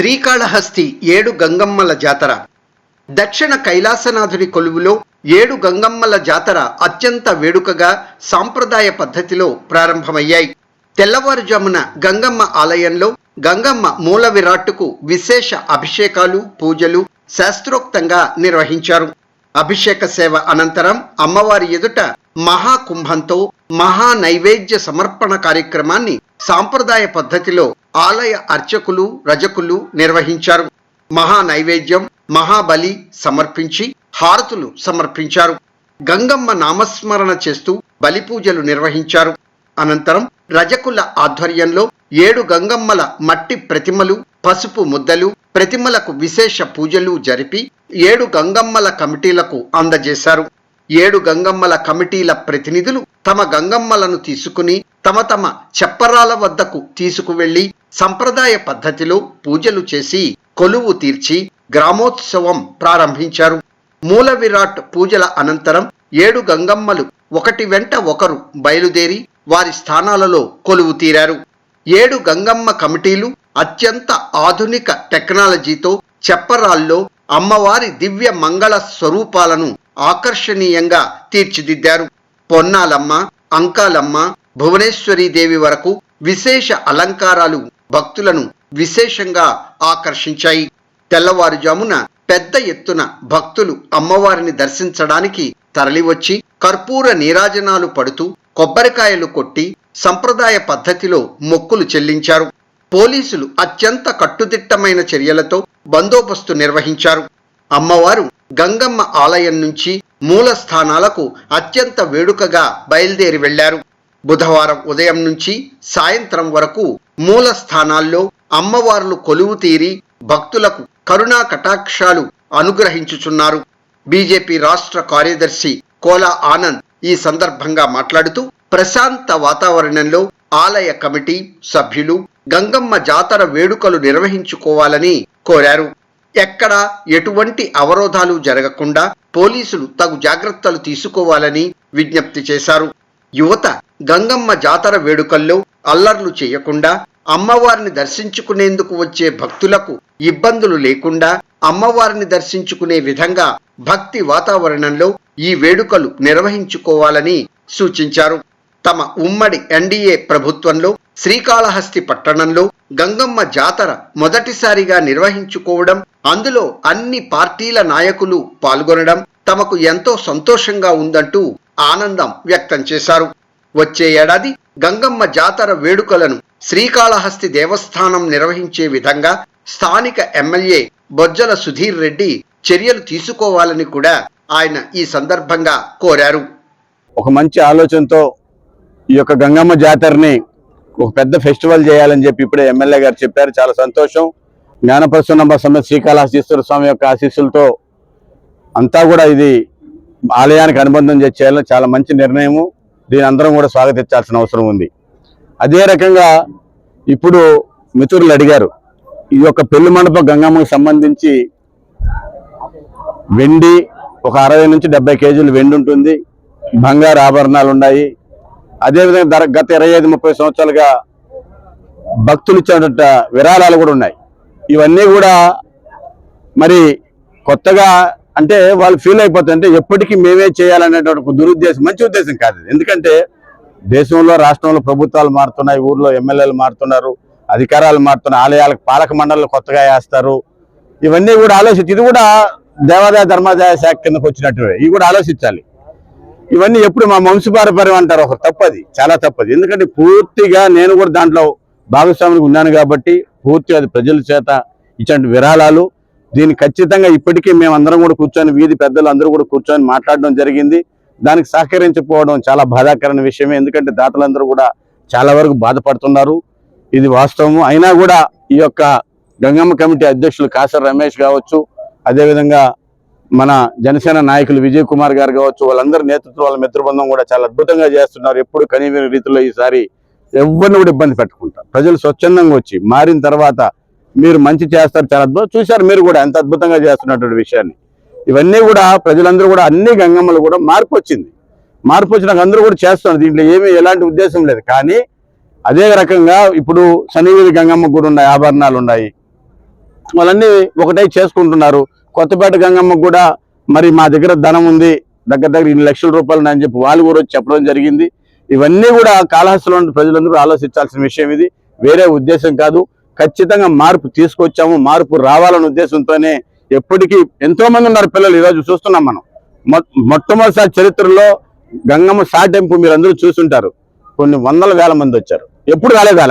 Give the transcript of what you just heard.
శ్రీకాళహస్తి ఏడు గంగమ్మల జాతర. దక్షిణ కైలాసనాథుడి కొలువులో ఏడు గంగమ్మల జాతర అత్యంత వేడుకగా సాంప్రదాయ పద్ధతిలో ప్రారంభమయ్యాయి. తెల్లవారుజామున గంగమ్మ ఆలయంలో గంగమ్మ మూల విరాట్టుకు విశేష అభిషేకాలు పూజలు శాస్త్రోక్తంగా నిర్వహించారు. అభిషేక సేవ అనంతరం అమ్మవారి ఎదుట మహాకుంభంతో మహా నైవేద్య సమర్పణ కార్యక్రమాన్ని సాంప్రదాయ పద్ధతిలో ఆలయ అర్చకులు రజకులు నిర్వహించారు. మహా నైవేద్యం మహాబలి సమర్పించి హారతులు సమర్పించారు. గంగమ్మ నామస్మరణ చేస్తూ బలి పూజలు నిర్వహించారు. అనంతరం రజకుల ఆధ్వర్యంలో ఏడు గంగమ్మల మట్టి ప్రతిమలు పసుపు ముద్దలు ప్రతిమలకు విశేష పూజలు జరిపి ఏడు గంగమ్మల కమిటీలకు అందజేశారు. ఏడు గంగమ్మల కమిటీల ప్రతినిధులు తమ గంగమ్మలను తీసుకుని తమ తమ చెప్పరాల వద్దకు తీసుకువెళ్ళి సంప్రదాయ పద్ధతిలో పూజలు చేసి కొలువు తీర్చి గ్రామోత్సవం ప్రారంభించారు. మూల విరాట్ పూజల అనంతరం ఏడు గంగమ్మలు ఒకటి వెంట ఒకరు బయలుదేరి వారి స్థానాలలో కొలువు తీరారు. ఏడు గంగమ్మ కమిటీలు అత్యంత ఆధునిక టెక్నాలజీతో చెప్పరాల్లో అమ్మవారి దివ్య మంగళ స్వరూపాలను ఆకర్షణీయంగా తీర్చిదిద్దారు. పొన్నాలమ్మ అంకాలమ్మ భువనేశ్వరీ దేవి వరకు విశేష అలంకారాలు భక్తులను విశేషంగా ఆకర్షించాయి. తెల్లవారుజామున పెద్ద ఎత్తున భక్తులు అమ్మవారిని దర్శించడానికి తరలివచ్చి కర్పూర నీరాజనాలు పడుతూ కొబ్బరికాయలు కొట్టి సంప్రదాయ పద్ధతిలో మొక్కులు చెల్లించారు. పోలీసులు అత్యంత కట్టుదిట్టమైన చర్యలతో బందోబస్తు నిర్వహించారు. అమ్మవారు గంగమ్మ ఆలయం నుంచి మూల స్థానాలకు అత్యంత వేడుకగా బయలుదేరి వెళ్ళారు. బుధవారం ఉదయం నుంచి సాయంత్రం వరకు మూల స్థానాల్లో అమ్మవార్లు కొలువు తీరి భక్తులకు కరుణా కటాక్షాలు అనుగ్రహించుచున్నారు. బీజేపీ రాష్ట్ర కార్యదర్శి కోలా ఆనంద్ ఈ సందర్భంగా మాట్లాడుతూ ప్రశాంత వాతావరణంలో ఆలయ కమిటీ సభ్యులు గంగమ్మ జాతర వేడుకలు నిర్వహించుకోవాలని కోరారు. ఎక్కడ ఎటువంటి అవరోధాలు జరగకుండా పోలీసులు తగు జాగ్రత్తలు తీసుకోవాలని విజ్ఞప్తి చేశారు. యువత గంగమ్మ జాతర వేడుకల్లో అల్లర్లు చేయకుండా అమ్మవారిని దర్శించుకునేందుకు వచ్చే భక్తులకు ఇబ్బందులు లేకుండా అమ్మవారిని దర్శించుకునే విధంగా భక్తి వాతావరణంలో ఈ వేడుకలు నిర్వహించుకోవాలని సూచించారు. తమ ఉమ్మడి ఎన్డీఏ ప్రభుత్వంలో శ్రీకాళహస్తి పట్టణంలో గంగమ్మ జాతర మొదటిసారిగా నిర్వహించుకోవడం అందులో అన్ని పార్టీల నాయకులు పాల్గొనడం తమకు ఎంతో సంతోషంగా ఉందంటూ ఆనందం వ్యక్తం చేశారు. వచ్చే ఏడాది గంగమ్మ జాతర వేడుకలను శ్రీకాళహస్తి దేవస్థానం నిర్వహించే విధంగా స్థానిక ఎమ్మెల్యే బొజ్జల సుధీర్ రెడ్డి చర్యలు తీసుకోవాలని కూడా ఆయన ఈ సందర్భంగా కోరారు. ఒక మంచి ఆలోచనతో ఈ యొక్క గంగమ్మ జాతరని ఒక పెద్ద ఫెస్టివల్ చేయాలని చెప్పి ఇప్పుడే ఎమ్మెల్యే గారు చెప్పారు. చాలా సంతోషం. జ్ఞానప్రసన్నమ్మ సమేత శ్రీకాళహస్తీశ్వర స్వామి యొక్క ఆశీస్సులతో అంతా కూడా ఇది ఆలయానికి అనుబంధం చేయాలని చాలా మంచి నిర్ణయము. దీని అందరం కూడా స్వాగతించాల్సిన అవసరం ఉంది. అదే రకంగా ఇప్పుడు మిత్రులు అడిగారు ఈ యొక్క పెళ్ళి మండప గంగమ్మకు సంబంధించి వెండి ఒక అరవై నుంచి డెబ్బై కేజీలు వెండి ఉంటుంది బంగారు ఆభరణాలు ఉన్నాయి. అదేవిధంగా ధర గత ఇరవై ఐదు ముప్పై సంవత్సరాలుగా భక్తులు ఇచ్చినటువంటి విరాళాలు కూడా ఉన్నాయి. ఇవన్నీ కూడా మరి కొత్తగా అంటే వాళ్ళు ఫీల్ అయిపోతుంటే అంటే ఎప్పటికీ మేమే చేయాలనేటువంటి ఒక దురుద్దేశం మంచి ఉద్దేశం కాదు ఎందుకంటే దేశంలో రాష్ట్రంలో ప్రభుత్వాలు మారుతున్నాయి ఊర్లో ఎమ్మెల్యేలు మారుతున్నారు అధికారాలు మారుతున్నాయి ఆలయాలకు పాలక మండళ్ళు కొత్తగా వేస్తారు. ఇవన్నీ కూడా ఆలోచించి ఇది కూడా దేవాదాయ ధర్మాదాయ శాఖ కిందకు వచ్చినట్టు ఇవి కూడా ఆలోచించాలి. ఇవన్నీ ఎప్పుడు మా వంశపారపర్యం అంటారు ఒక తప్పది చాలా తప్పది. ఎందుకంటే పూర్తిగా నేను కూడా దాంట్లో భాగస్వామికి ఉన్నాను కాబట్టి పూర్తిగా అది ప్రజల చేత ఇచ్చిన విరాళాలు దీన్ని ఖచ్చితంగా ఇప్పటికీ మేమందరం కూడా కూర్చొని వీధి పెద్దలు అందరూ కూడా కూర్చొని మాట్లాడడం జరిగింది. దానికి సహకరించకపోవడం చాలా బాధాకరమైన విషయమే. ఎందుకంటే దాతలందరూ కూడా చాలా వరకు బాధపడుతున్నారు. ఇది వాస్తవము. అయినా కూడా ఈ యొక్క గంగమ్మ కమిటీ అధ్యక్షులు కాసర్ రమేష్ కావచ్చు అదేవిధంగా మన జనసేన నాయకులు విజయ్ కుమార్ గారు కావచ్చు వాళ్ళందరి నేతృత్వం వాళ్ళ మిత్రబృందం కూడా చాలా అద్భుతంగా చేస్తున్నారు. ఎప్పుడు కనీవిని రీతిలో ఈసారి ఎవరిని కూడా ఇబ్బంది పెట్టుకుంటారు ప్రజలు స్వచ్ఛందంగా వచ్చి మారిన తర్వాత మీరు మంచి చేస్తారు చాలా అద్భుతం. చూశారు మీరు కూడా ఎంత అద్భుతంగా చేస్తున్నటువంటి విషయాన్ని. ఇవన్నీ కూడా ప్రజలందరూ కూడా అన్ని గంగమ్మలు కూడా మార్పు వచ్చింది. మార్పు వచ్చినాక అందరూ కూడా చేస్తున్నారు. దీంట్లో ఏమీ ఎలాంటి ఉద్దేశం లేదు. కానీ అదే రకంగా ఇప్పుడు శనివేది గంగమ్మ కూడా ఉన్నాయి ఆభరణాలు ఉన్నాయి. వాళ్ళన్నీ ఒకటే చేసుకుంటున్నారు. కొత్తపేట గంగమ్మ కూడా మరి మా దగ్గర ధనం ఉంది. దగ్గర దగ్గర ఇన్ని లక్షల రూపాయలు అని చెప్పి వాళ్ళు కూడా వచ్చి చెప్పడం జరిగింది. ఇవన్నీ కూడా కాళహస్తిలో ప్రజలందరూ ఆలోచించాల్సిన విషయం ఇది. వేరే ఉద్దేశం కాదు. ఖచ్చితంగా మార్పు తీసుకొచ్చాము మార్పు రావాలనే ఉద్దేశంతోనే ఎప్పటికీ ఎంతో మంది ఉన్నారు పిల్లలు ఈరోజు చూస్తున్నాం మనం. మొ- మొట్టమొదటిసారి చరిత్రలో గంగమ్మ సాటెంపు మీరు అందరూ చూసుంటారు. కొన్ని వందల వేల మంది వచ్చారు. ఎప్పుడు రాలేదు ఆ